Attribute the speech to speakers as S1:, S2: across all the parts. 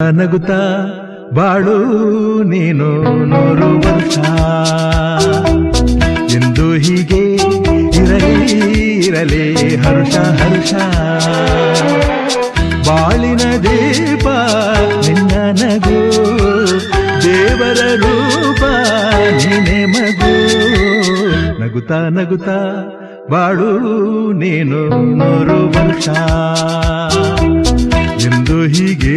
S1: ನಗುತ್ತ ಬಾಳು ನೀನು ನೂರು ವರ್ಷ ಎಂದು ಹೀಗೆ ಇರಲಿ ಇರಲಿ, ಹರುಷ ಹರುಷ. ಬಾಳಿನ ದೀಪ ನಿನ್ನ ನಗು, ದೇವರ ರೂಪ ನೀನೆ ಮಗು. ನಗುತ್ತ ನಗುತ್ತ ಬಾಳು ನೀನು ನೂರು ವರ್ಷ ಎಂದು ಹೀಗೆ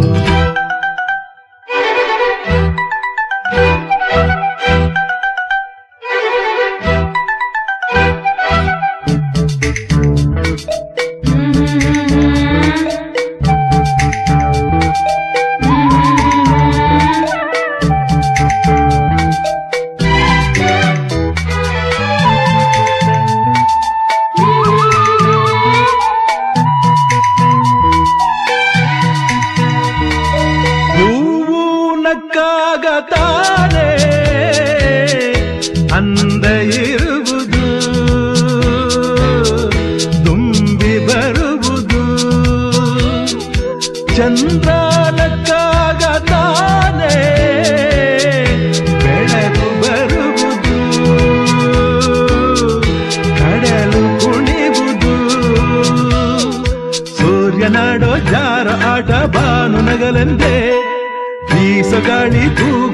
S1: ಅಂದ ಇರುವುದು. ತುಂಬಿ ಬರುವುದು. ಚಂದ್ರ ನಕ್ಕಾಗ ತಾನೇ ಬೆಳಕು ಬರುವುದು. ಕಡಲು ಕುಣಿವುದು. ಸೂರ್ಯನಾಡೋ ಜಾರ ಆಟ ಬಾನು ನಗಲೆಂದೇ. ಬೀಸಗಾಳಿ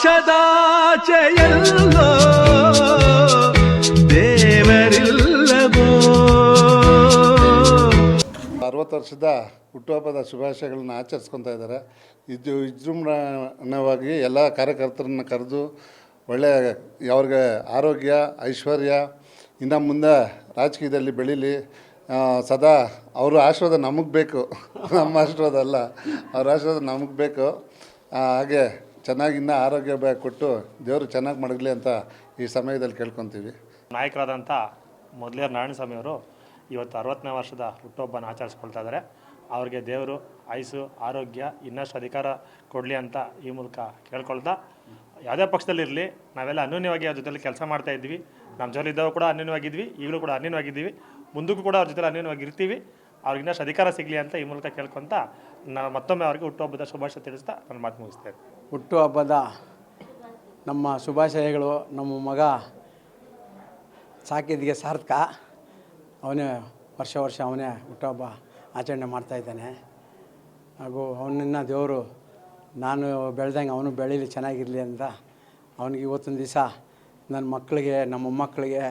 S1: ಆಕಾಶದಾಚೆಯಲ್ಲೋ
S2: ಅರವತ್ತು ವರ್ಷದ ಹುಟ್ಟುಹಬ್ಬದ ಶುಭಾಶಯಗಳನ್ನ ಆಚರಿಸ್ಕೊತಾ ಇದ್ದಾರೆ. ಇದು ವಿಜೃಂಭಣವಾಗಿ ಎಲ್ಲ ಕಾರ್ಯಕರ್ತರನ್ನ ಕರೆದು ಒಳ್ಳೆಯ ಅವ್ರಿಗೆ ಆರೋಗ್ಯ, ಐಶ್ವರ್ಯ, ಇನ್ನು ಮುಂದೆ ರಾಜಕೀಯದಲ್ಲಿ ಬೆಳೀಲಿ. ಸದಾ ಅವರು ಆಶೀರ್ವಾದ ನಮಗೆ ಬೇಕು. ನಮ್ಮ ಆಶೀರ್ವಾದ ಅಲ್ಲ, ಅವ್ರ ಆಶೀರ್ವಾದ ನಮಗೆ ಬೇಕು. ಹಾಗೆ ಚೆನ್ನಾಗಿ ಇನ್ನೂ ಆರೋಗ್ಯ ಬ್ಯಾಗ್ ಕೊಟ್ಟು ದೇವರು ಚೆನ್ನಾಗಿ ಮಡಗಲಿ ಅಂತ ಈ ಸಮಯದಲ್ಲಿ ಕೇಳ್ಕೊತೀವಿ.
S3: ನಾಯಕರಾದಂಥ ಮೊದಲೇರು ನಾರಾಯಣಸ್ವಾಮಿ ಅವರು ಇವತ್ತು ಅರವತ್ತನೇ ವರ್ಷದ ಹುಟ್ಟುಹಬ್ಬನ ಆಚರಿಸ್ಕೊಳ್ತಾ ಇದ್ದಾರೆ ಅವ್ರಿಗೆ ದೇವರು ಐಸು, ಆರೋಗ್ಯ ಇನ್ನಷ್ಟು ಅಧಿಕಾರ ಕೊಡಲಿ ಅಂತ ಈ ಮೂಲಕ ಕೇಳ್ಕೊಳ್ತಾ ಯಾವುದೇ ಪಕ್ಷದಲ್ಲಿರಲಿ ನಾವೆಲ್ಲ ಅನ್ಯೂನ್ಯವಾಗಿ ಅವ್ರ ಜೊತೆಲಿ ಕೆಲಸ ಮಾಡ್ತಾ ಇದ್ವಿ ನಮ್ಮ ಜೊತೆ ಇದ್ದವರು ಕೂಡ ಅನ್ಯೂನ್ಯವಾಗಿದ್ವಿ, ಈಗಲೂ ಕೂಡ ಅನ್ಯೂನ್ಯವಾಗಿದ್ದೀವಿ. ಮುಂದಕ್ಕೂ ಕೂಡ ಅವ್ರ ಜೊತೆ ಅನ್ಯೋನ್ಯವಾಗಿ ಇರ್ತೀವಿ ಅವ್ರಿಗೆ ಇನ್ನಷ್ಟು ಅಧಿಕಾರ ಸಿಗಲಿ ಅಂತ ಈ ಮೂಲಕ ಕೇಳ್ಕೊತ ನಾನು ಮತ್ತೊಮ್ಮೆ ಅವ್ರಿಗೆ ಹುಟ್ಟುಹಬ್ಬದ ಶುಭಾಶಯ ತಿಳಿಸ್ತಾ ನನ್ನ ಮಾತು ಮುಗಿಸ್ತೇನೆ.
S4: ಹುಟ್ಟುಹಬ್ಬದ ನಮ್ಮ ಶುಭಾಶಯಗಳು, ನಮ್ಮ ಮಗ ಸಾಕಿದ್ಗೆ ಸಾರ್ಥಕ. ಅವನೇ ವರ್ಷ ವರ್ಷ ಅವನೇ ಹುಟ್ಟುಹಬ್ಬ ಆಚರಣೆ ಮಾಡ್ತಾಯಿದ್ದಾನೆ ಹಾಗೂ ಅವನನ್ನ ದೇವರು ನಾನು ಬೆಳೆದಂಗೆ ಅವನು ಬೆಳೀಲಿ, ಚೆನ್ನಾಗಿರಲಿ ಅಂತ ಅವನಿಗೆ ಇವತ್ತೊಂದು ದಿವಸ ನನ್ನ ಮಕ್ಕಳಿಗೆ, ನಮ್ಮ ಮೊಮ್ಮಕ್ಕಳಿಗೆ,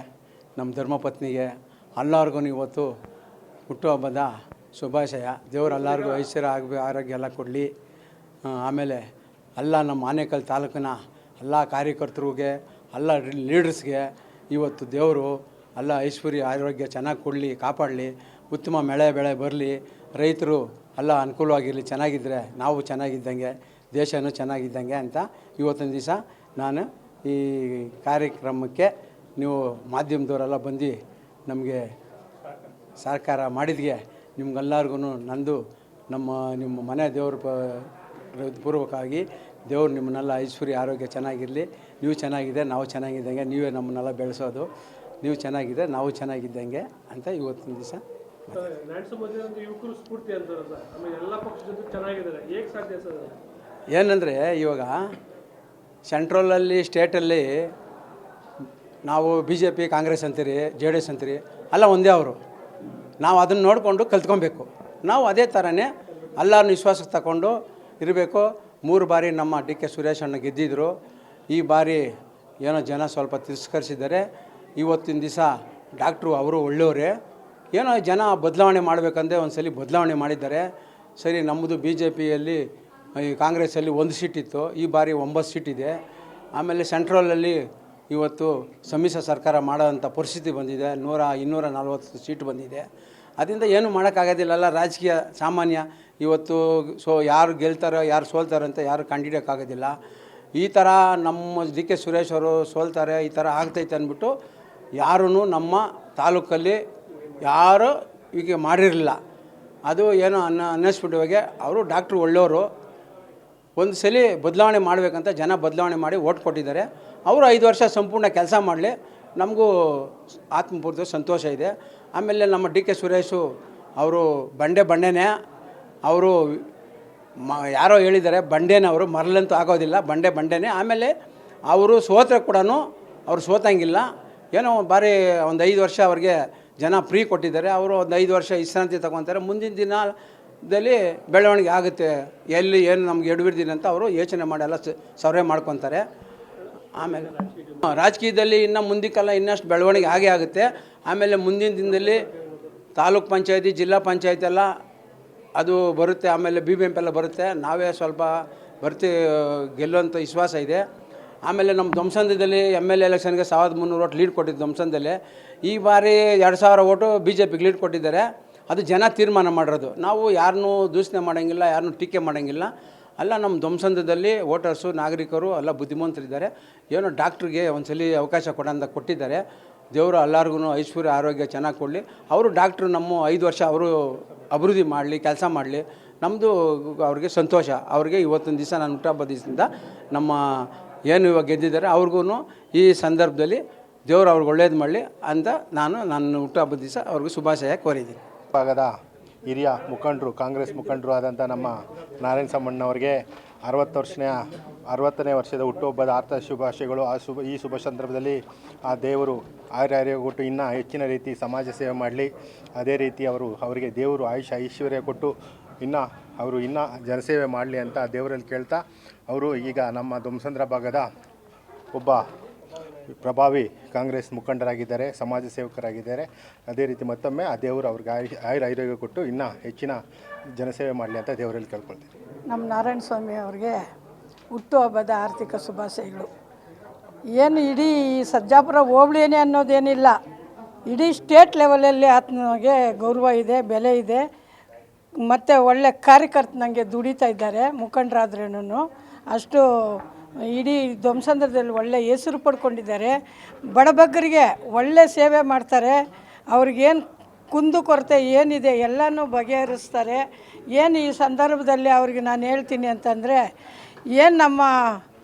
S4: ನಮ್ಮ ಧರ್ಮಪತ್ನಿಗೆ ಎಲ್ಲರಿಗೂ ಇವತ್ತು ಹುಟ್ಟುಹಬ್ಬದ ಶುಭಾಶಯ. ದೇವರು ಎಲ್ಲರಿಗೂ ಐಶ್ವರ್ಯ ಆಗಬೇಕು ಆರೋಗ್ಯ ಎಲ್ಲ ಕೊಡಲಿ. ಆಮೇಲೆ ಎಲ್ಲ ನಮ್ಮ ಆನೇಕಲ್ ತಾಲೂಕಿನ ಎಲ್ಲ ಕಾರ್ಯಕರ್ತರಿಗೆ ಎಲ್ಲ ಲೀಡರ್ಸ್ಗೆ ಇವತ್ತು ದೇವರು ಎಲ್ಲ ಐಶ್ವರ್ಯ ಆರೋಗ್ಯ ಚೆನ್ನಾಗಿ ಕೊಡಲಿ, ಕಾಪಾಡಲಿ, ಉತ್ತಮ ಮಳೆ ಬೆಳೆ ಬರಲಿ, ರೈತರು ಎಲ್ಲ ಅನುಕೂಲವಾಗಿರಲಿ ಚೆನ್ನಾಗಿದ್ದರೆ ನಾವು ಚೆನ್ನಾಗಿದ್ದಂಗೆ, ದೇಶನೂ ಚೆನ್ನಾಗಿದ್ದಂಗೆ ಅಂತ ಇವತ್ತೊಂದು ದಿವಸ ನಾನು ಈ ಕಾರ್ಯಕ್ರಮಕ್ಕೆ ನೀವು ಮಾಧ್ಯಮದವರೆಲ್ಲ ಬಂದು ನಮಗೆ ಸರ್ಕಾರ ಮಾಡಿದ್ಗೆ ನಿಮ್ಗೆಲ್ಲರಿಗೂ ನಂದು ನಮ್ಮ ನಿಮ್ಮ ಮನೆ ದೇವ್ರ ಪೂರ್ವಕವಾಗಿ ದೇವ್ರು ನಿಮ್ಮನ್ನೆಲ್ಲ ಐಶ್ವರ್ಯ ಆರೋಗ್ಯ ಚೆನ್ನಾಗಿರಲಿ. ನೀವು ಚೆನ್ನಾಗಿದೆ ನಾವು ಚೆನ್ನಾಗಿದ್ದಂಗೆ ನೀವೇ ನಮ್ಮನ್ನೆಲ್ಲ ಬೆಳೆಸೋದು. ನೀವು ಚೆನ್ನಾಗಿದೆ ನಾವು ಚೆನ್ನಾಗಿದ್ದಂಗೆ ಅಂತ ಇವತ್ತಿನ ದಿವಸ
S5: ಯುವಕರು ಸ್ಫೂರ್ತಿ ಅಂತಾರೆ ಸರ್. ಆಮೇಲೆ ಎಲ್ಲ ಪಕ್ಷದ ಜೊತೆ ಚೆನ್ನಾಗಿದ್ದಾರೆ. ಹೇಗೆ ಸಾಧ್ಯ ಸರ್ ಅದು?
S4: ಏನಂದರೆ ಇವಾಗ ಸೆಂಟ್ರಲಲ್ಲಿ ಸ್ಟೇಟಲ್ಲಿ ನಾವು ಬಿ ಜೆ ಪಿ ಕಾಂಗ್ರೆಸ್ ಅಂತೀರಿ ಜೆ ಡಿ ಎಸ್ ಅಂತೀರಿ ಅಲ್ಲ ಒಂದೇ ಅವರು. ನಾವು ಅದನ್ನು ನೋಡಿಕೊಂಡು ಕಲ್ತ್ಕೊಬೇಕು. ನಾವು ಅದೇ ಥರನೇ ಎಲ್ಲರನ್ನು ವಿಶ್ವಾಸಕ್ಕೆ ತಗೊಂಡು ಇರಬೇಕು. ಮೂರು ಬಾರಿ ನಮ್ಮ ಡಿ ಕೆ ಸುರೇಶ್ ಅಣ್ಣ ಗೆದ್ದಿದ್ರು. ಈ ಬಾರಿ ಏನೋ ಜನ ಸ್ವಲ್ಪ ತಿರಸ್ಕರಿಸಿದ್ದಾರೆ. ಇವತ್ತಿನ ದಿವಸ ಡಾಕ್ಟ್ರು ಅವರು ಒಳ್ಳೆಯವರೇ. ಏನೋ ಜನ ಬದಲಾವಣೆ ಮಾಡಬೇಕಂದ್ರೆ ಒಂದು ಸಲ ಬದಲಾವಣೆ ಮಾಡಿದ್ದಾರೆ. ಸರಿ, ನಮ್ಮದು ಬಿ ಜೆ ಪಿಯಲ್ಲಿ ಈ ಕಾಂಗ್ರೆಸ್ಸಲ್ಲಿ ಒಂದು ಸೀಟ್ ಇತ್ತು. ಈ ಬಾರಿ ಒಂಬತ್ತು ಸೀಟ್ ಇದೆ. ಆಮೇಲೆ ಸೆಂಟ್ರಲಲ್ಲಿ ಇವತ್ತು ಸಮ್ಮಿಶ್ರ ಸರ್ಕಾರ ಮಾಡೋವಂಥ ಪರಿಸ್ಥಿತಿ ಬಂದಿದೆ. ನೂರ ಇನ್ನೂರ ನಲ್ವತ್ತು ಸೀಟ್ ಬಂದಿದೆ. ಅದರಿಂದ ಏನು ಮಾಡೋಕ್ಕಾಗೋದಿಲ್ಲ ಎಲ್ಲ ರಾಜಕೀಯ ಸಾಮಾನ್ಯ ಇವತ್ತು ಸೊ ಯಾರು ಗೆಲ್ತಾರೋ, ಯಾರು ಸೋಲ್ತಾರೆ ಅಂತ ಯಾರು ಕಂಡಿಡಿಯೋಕ್ಕಾಗೋದಿಲ್ಲ. ಈ ಥರ ನಮ್ಮ ಡಿ ಕೆ ಸುರೇಶ್ ಅವರು ಸೋಲ್ತಾರೆ, ಈ ಥರ ಆಗ್ತೈತೆ ಅಂದ್ಬಿಟ್ಟು ಯಾರೂ ನಮ್ಮ ತಾಲೂಕಲ್ಲಿ ಯಾರು ಈಗ ಮಾಡಿರಲಿಲ್ಲ. ಅದು ಏನೋ ಅನ್ನ ಅನ್ನಿಸ್ಬಿಟ್ಟುವಾಗೆ ಅವರು ಡಾಕ್ಟ್ರು ಒಳ್ಳೆಯವರು. ಒಂದು ಸಲ ಬದಲಾವಣೆ ಮಾಡಬೇಕಂತ ಜನ ಬದಲಾವಣೆ ಮಾಡಿ ಓಟ್ ಕೊಟ್ಟಿದ್ದಾರೆ. ಅವರು ಐದು ವರ್ಷ ಸಂಪೂರ್ಣ ಕೆಲಸ ಮಾಡಲಿ. ನಮಗೂ ಆತ್ಮಪೂರ್ತಿ ಸಂತೋಷ ಇದೆ. ಆಮೇಲೆ ನಮ್ಮ ಡಿ ಕೆ ಸುರೇಶು ಅವರು ಬಂಡೆ ಬಂಡೆನೇ ಅವರು ಮ, ಯಾರೋ ಹೇಳಿದ್ದಾರೆ, ಬಂಡೇನ ಅವರು ಮರಳಂತೂ ಆಗೋದಿಲ್ಲ, ಬಂಡೆ ಬಂಡೆನೇ. ಆಮೇಲೆ ಅವರು ಸೋತ್ರೆ ಕೂಡ ಅವರು ಸೋತಂಗಿಲ್ಲ. ಏನೋ ಬಾರಿ ಒಂದು ಐದು ವರ್ಷ ಅವ್ರಿಗೆ ಜನ ಫ್ರೀ ಕೊಟ್ಟಿದ್ದಾರೆ. ಅವರು ಒಂದು ಐದು ವರ್ಷ ವಿಶ್ರಾಂತಿ ತಗೊತಾರೆ. ಮುಂದಿನ ದಿನದಲ್ಲಿ ಬೆಳವಣಿಗೆ ಆಗುತ್ತೆ. ಎಲ್ಲಿ ಏನು ನಮ್ಗೆ ಎಡವಿರ್ದಿಲ್ಲ ಅಂತ ಅವರು ಯೋಚನೆ ಮಾಡಿ, ಎಲ್ಲ ಸರ್ವೆ ಮಾಡ್ಕೊತಾರೆ. ಆಮೇಲೆ ರಾಜಕೀಯದಲ್ಲಿ ಇನ್ನು ಮುಂದಕ್ಕೆಲ್ಲ ಇನ್ನಷ್ಟು ಬೆಳವಣಿಗೆ ಆಗೇ ಆಗುತ್ತೆ. ಆಮೇಲೆ ಮುಂದಿನ ದಿನದಲ್ಲಿ ತಾಲೂಕ್ ಪಂಚಾಯತಿ, ಜಿಲ್ಲಾ ಪಂಚಾಯತಿ ಎಲ್ಲ ಅದು ಬರುತ್ತೆ, ಆಮೇಲೆ ಬಿ ಬಿ ಎಂ ಪಿ ಎಲ್ಲ ಬರುತ್ತೆ. ನಾವೇ ಸ್ವಲ್ಪ ಬರ್ತಿ ಗೆಲ್ಲುವಂಥ ವಿಶ್ವಾಸ ಇದೆ. ಆಮೇಲೆ ನಮ್ಮ ಧ್ವಂಸಂದದಲ್ಲಿ ಎಂ ಎಲ್ ಎಲೆಕ್ಷನ್ಗೆ ಸಾವಿರದ ಮುನ್ನೂರು ಓಟ್ ಲೀಡ್ ಕೊಟ್ಟಿದ್ದು ಧ್ವಂಸಂದಲ್ಲಿ ಈ ಬಾರಿ ಎರಡು ಸಾವಿರ ಓಟು ಬಿ ಜೆ ಪಿಗೆ ಲೀಡ್ ಕೊಟ್ಟಿದ್ದಾರೆ. ಅದು ಜನ ತೀರ್ಮಾನ ಮಾಡಿರೋದು. ನಾವು ಯಾರನ್ನೂ ದೂಷಣೆ ಮಾಡೋಂಗಿಲ್ಲ ಯಾರನ್ನೂ ಟೀಕೆ ಮಾಡೋಂಗಿಲ್ಲ. ಅಲ್ಲ, ನಮ್ಮ ಧ್ವಂಸಂದದಲ್ಲಿ ವೋಟರ್ಸು ನಾಗರಿಕರು ಎಲ್ಲ ಬುದ್ಧಿವಂತರಿದ್ದಾರೆ ಏನೋ ಡಾಕ್ಟ್ರಿಗೆ ಒಂದ್ಸಲಿ ಅವಕಾಶ ಕೊಡಂತ ಕೊಟ್ಟಿದ್ದಾರೆ. ದೇವರು ಎಲ್ಲರಿಗೂ ಐಶ್ವರ್ಯ, ಆರೋಗ್ಯ ಚೆನ್ನಾಗಿ ಕೊಡಲಿ. ಅವರು ಡಾಕ್ಟ್ರು ನಮ್ಮ ಐದು ವರ್ಷ ಅವರು ಅಭಿವೃದ್ಧಿ ಮಾಡಲಿ, ಕೆಲಸ ಮಾಡಲಿ. ನಮ್ಮದು ಅವ್ರಿಗೆ ಸಂತೋಷ. ಅವ್ರಿಗೆ ಇವತ್ತಿನ ದಿವಸ ನಾನು ಹುಟ್ಟಹಬ್ಬ ದಿವಸದಿಂದ ನಮ್ಮ ಏನು ಇವಾಗ ಗೆದ್ದಿದ್ದಾರೆ ಅವ್ರಿಗೂ ಈ ಸಂದರ್ಭದಲ್ಲಿ ದೇವರು ಅವ್ರಿಗೆ ಒಳ್ಳೇದು ಮಾಡಲಿ ಅಂತ ನಾನು ನನ್ನ ಹುಟ್ಟಹಬ್ಬದ ದಿವಸ ಅವ್ರಿಗೆ ಶುಭಾಶಯ ಕೋರಿದ್ದೀನಿ.
S6: ಭಾಗದ ಹಿರಿಯ ಮುಖಂಡರು, ಕಾಂಗ್ರೆಸ್ ಮುಖಂಡರು ಆದಂಥ ನಮ್ಮ ನಾರಾಯಣ ಸಾಮಣ್ಣವರಿಗೆ ಅರವತ್ತು ವರ್ಷನೇ, ಅರವತ್ತನೇ ವರ್ಷದ ಹುಟ್ಟುಹಬ್ಬದ ಆರ್ಥ ಶುಭಾಶಯಗಳು. ಆ ಶುಭ, ಈ ಶುಭ ಸಂದರ್ಭದಲ್ಲಿ ಆ ದೇವರು ಆರ್ಯ ಕೊಟ್ಟು ಇನ್ನೂ ಹೆಚ್ಚಿನ ರೀತಿ ಸಮಾಜ ಸೇವೆ ಮಾಡಲಿ. ಅದೇ ರೀತಿ ಅವರು, ಅವರಿಗೆ ದೇವರು ಆಯುಷ ಐಶ್ವರ್ಯ ಕೊಟ್ಟು ಇನ್ನೂ ಅವರು ಇನ್ನೂ ಜನಸೇವೆ ಮಾಡಲಿ ಅಂತ ದೇವರಲ್ಲಿ ಕೇಳ್ತಾ, ಅವರು ಈಗ ನಮ್ಮ ದುಮ್ಸಂದ್ರ ಭಾಗದ ಒಬ್ಬ ಪ್ರಭಾವಿ ಕಾಂಗ್ರೆಸ್ ಮುಖಂಡರಾಗಿದ್ದಾರೆ, ಸಮಾಜ ಸೇವಕರಾಗಿದ್ದಾರೆ. ಅದೇ ರೀತಿ ಮತ್ತೊಮ್ಮೆ ಆ ದೇವರು ಅವ್ರಿಗೆ ಆಯುರ್ ಆಯುರ ಕೊಟ್ಟು ಇನ್ನೂ ಹೆಚ್ಚಿನ ಜನಸೇವೆ ಮಾಡಲಿ ಅಂತ ದೇವರಲ್ಲಿ ಕೇಳ್ಕೊಳ್ತೀನಿ
S7: ನಮ್ಮ ನಾರಾಯಣ ಸ್ವಾಮಿ ಅವ್ರಿಗೆ ಹುಟ್ಟುಹಬ್ಬದ ಆರ್ಥಿಕ ಶುಭಾಶಯಗಳು. ಏನು ಇಡೀ ಈ ಸರ್ಜಾಪುರ ಹೋಬಳಿನೇ ಅನ್ನೋದೇನಿಲ್ಲ. ಇಡೀ ಸ್ಟೇಟ್ ಲೆವೆಲಲ್ಲಿ ಆತನಿಗೆ ಗೌರವ ಇದೆ, ಬೆಲೆ ಇದೆ. ಮತ್ತು ಒಳ್ಳೆ ಕಾರ್ಯಕರ್ತನಂಗೆ ದುಡಿತಾ ಇದ್ದಾರೆ ಮುಖಂಡರಾದ್ರೂ ಅಷ್ಟು ಇಡೀ ಧ್ವಂಸಂದ್ರದಲ್ಲಿ ಒಳ್ಳೆ ಹೆಸರು ಪಡ್ಕೊಂಡಿದ್ದಾರೆ. ಬಡಬಗ್ಗರಿಗೆ ಒಳ್ಳೆ ಸೇವೆ ಮಾಡ್ತಾರೆ. ಅವ್ರಿಗೇನು ಕುಂದು ಕೊರತೆ ಏನಿದೆ ಎಲ್ಲನೂ ಬಗೆಹರಿಸ್ತಾರೆ. ಏನು ಈ ಸಂದರ್ಭದಲ್ಲಿ ಅವ್ರಿಗೆ ನಾನು ಹೇಳ್ತೀನಿ ಅಂತಂದರೆ, ಏನು ನಮ್ಮ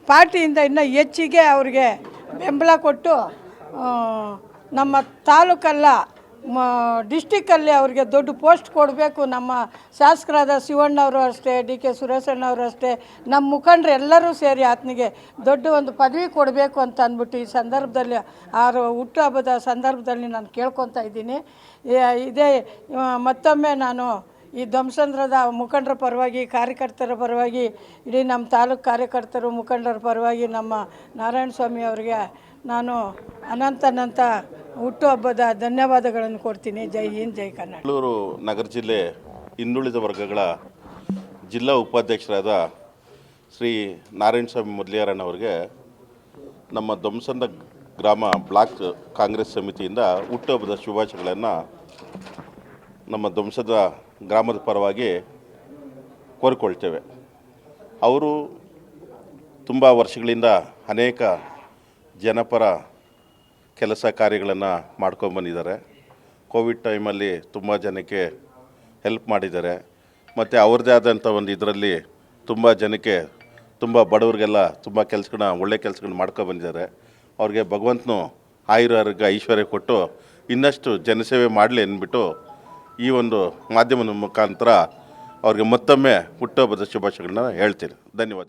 S7: ಪಾರ್ಟಿಯಿಂದ ಇನ್ನೂ ಹೆಚ್ಚಿಗೆ ಅವ್ರಿಗೆ ಬೆಂಬಲ ಕೊಟ್ಟು ನಮ್ಮ ತಾಲೂಕಲ್ಲ ಮ ಡಿಸ್ಟಿಕ್ಕಲ್ಲಿ ಅವ್ರಿಗೆ ದೊಡ್ಡ ಪೋಸ್ಟ್ ಕೊಡಬೇಕು. ನಮ್ಮ ಶಾಸಕರಾದ ಶಿವಣ್ಣವರು ಅಷ್ಟೇ, ಡಿ ಕೆ ಸುರೇಶಣ್ಣವರು ಅಷ್ಟೇ. ನಮ್ಮ ಮುಖಂಡರು ಎಲ್ಲರೂ ಸೇರಿ ಆತನಿಗೆ ದೊಡ್ಡ ಒಂದು ಪದವಿ ಕೊಡಬೇಕು ಅಂತ ಅಂದ್ಬಿಟ್ಟು ಈ ಸಂದರ್ಭದಲ್ಲಿ, ಆರು ಹುಟ್ಟುಹಬ್ಬದ ಸಂದರ್ಭದಲ್ಲಿ ನಾನು ಕೇಳ್ಕೊತಾ ಇದ್ದೀನಿ. ಇದೇ ಮತ್ತೊಮ್ಮೆ ನಾನು ಈ ಧ್ವಂಸಂದ್ರದ ಮುಖಂಡರ ಪರವಾಗಿ, ಕಾರ್ಯಕರ್ತರ ಪರವಾಗಿ, ಇಡೀ ನಮ್ಮ ತಾಲೂಕು ಕಾರ್ಯಕರ್ತರು ಮುಖಂಡರ ಪರವಾಗಿ ನಮ್ಮ ನಾರಾಯಣ ಸ್ವಾಮಿ ಅವರಿಗೆ ನಾನು ಅನಂತ ಅನಂತ ಹುಟ್ಟುಹಬ್ಬದ ಧನ್ಯವಾದಗಳನ್ನು ಕೊಡ್ತೀನಿ ಜೈ ಹಿಂದ್, ಜೈ ಕನ್ನಡ
S8: ಬೆಂಗಳೂರು ನಗರ ಜಿಲ್ಲೆ ಹಿಂದುಳಿದ ವರ್ಗಗಳ ಜಿಲ್ಲಾ ಉಪಾಧ್ಯಕ್ಷರಾದ ಶ್ರೀ ನಾರಾಯಣ ಸ್ವಾಮಿ ಮುದ್ಲಿಯಾರಣ್ಣವರಿಗೆ ನಮ್ಮ ದೊಂಸಂದ ಗ್ರಾಮ ಬ್ಲಾಕ್ ಕಾಂಗ್ರೆಸ್ ಸಮಿತಿಯಿಂದ ಹುಟ್ಟುಹಬ್ಬದ ಶುಭಾಶಯಗಳನ್ನು ನಮ್ಮ ಧ್ವಂಸದ ಗ್ರಾಮದ ಪರವಾಗಿ ಕೋರಿಕೊಳ್ತೇವೆ. ಅವರು ತುಂಬ ವರ್ಷಗಳಿಂದ ಅನೇಕ ಜನಪರ ಕೆಲಸ ಕಾರ್ಯಗಳನ್ನು ಮಾಡ್ಕೊಂಬಂದಿದ್ದಾರೆ ಕೋವಿಡ್ ಟೈಮಲ್ಲಿ ತುಂಬ ಜನಕ್ಕೆ ಹೆಲ್ಪ್ ಮಾಡಿದ್ದಾರೆ. ಮತ್ತು ಅವ್ರದ್ದೇ ಆದಂಥ ಒಂದು ಇದರಲ್ಲಿ ತುಂಬ ಜನಕ್ಕೆ ತುಂಬ ಬಡವರಿಗೆಲ್ಲ ತುಂಬ ಕೆಲಸಗಳನ್ನ ಒಳ್ಳೆ ಕೆಲಸಗಳನ್ನ ಮಾಡ್ಕೊಬಂದಿದ್ದಾರೆ ಅವ್ರಿಗೆ ಭಗವಂತನು ಆಯುರ್ವರ್ಗ ಐಶ್ವರ್ಯ ಕೊಟ್ಟು ಇನ್ನಷ್ಟು ಜನಸೇವೆ ಮಾಡಲಿ ಅಂದ್ಬಿಟ್ಟು ಈ ಒಂದು ಮಾಧ್ಯಮದ ಮುಖಾಂತರ ಅವ್ರಿಗೆ ಮತ್ತೊಮ್ಮೆ ಹುಟ್ಟುಹಬ್ಬದ ಶುಭಾಶಯಗಳನ್ನ ಹೇಳ್ತೀನಿ. ಧನ್ಯವಾದ